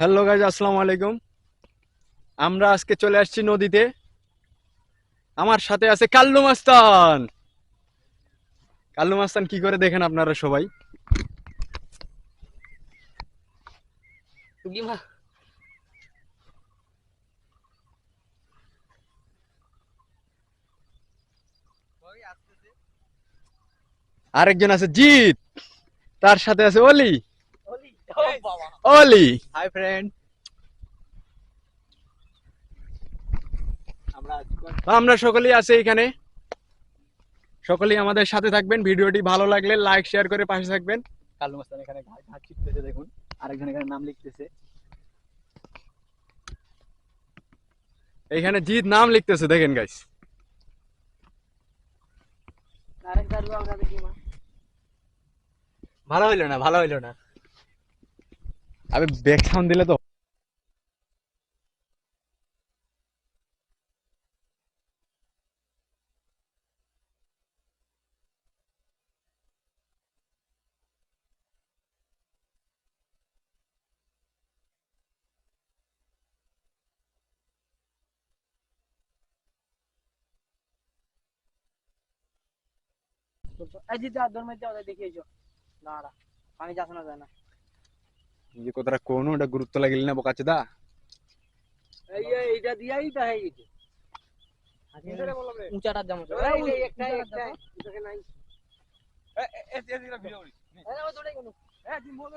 Hello guys আসসালামু আলাইকুম। আমরা আজকে চলে আসছি নদীতে। আমার সাথে আছে কাল্লু মাস্তান। কাল্লু মাস্তান কি করে দেখেন আপনারা সবাই? আরেকজন আছে জিৎ। তার সাথে আছে অলি. অলি। Hi friend. আমরা আমরা সকলেই আছি এখানে। সকলেই আমাদের সাথে থাকবেন। ভিডিওটি ভালো লাগলে লাইক শেয়ার করে পাশে থাকবেন। কালু মাস্তান এখানে ঘাট ঘাট চিপতেছে দেখুন। আরেকজন এখানে নাম লিখতেছে। এইখানে জিৎ নাম লিখতেছে দেখেন গাইস ভালো হইল না ভালো হইল না। আবে ব্যাক সাউন্ড দিলে তো এই যে যা দর মধ্যে ওদের দেখিয়েছো দাঁড়া পানি যাচ্ছে না যায় না। যে কথাটা কোনো ওটা গুরুত্ব লাগিল না বোকাচ্ছে দা এই এই এইটা দিয়াই তো হয়ে গেছে উঁচাটা যেমন একটা একটা নাই এই ও দৌড়ে গেল এই তুমি বল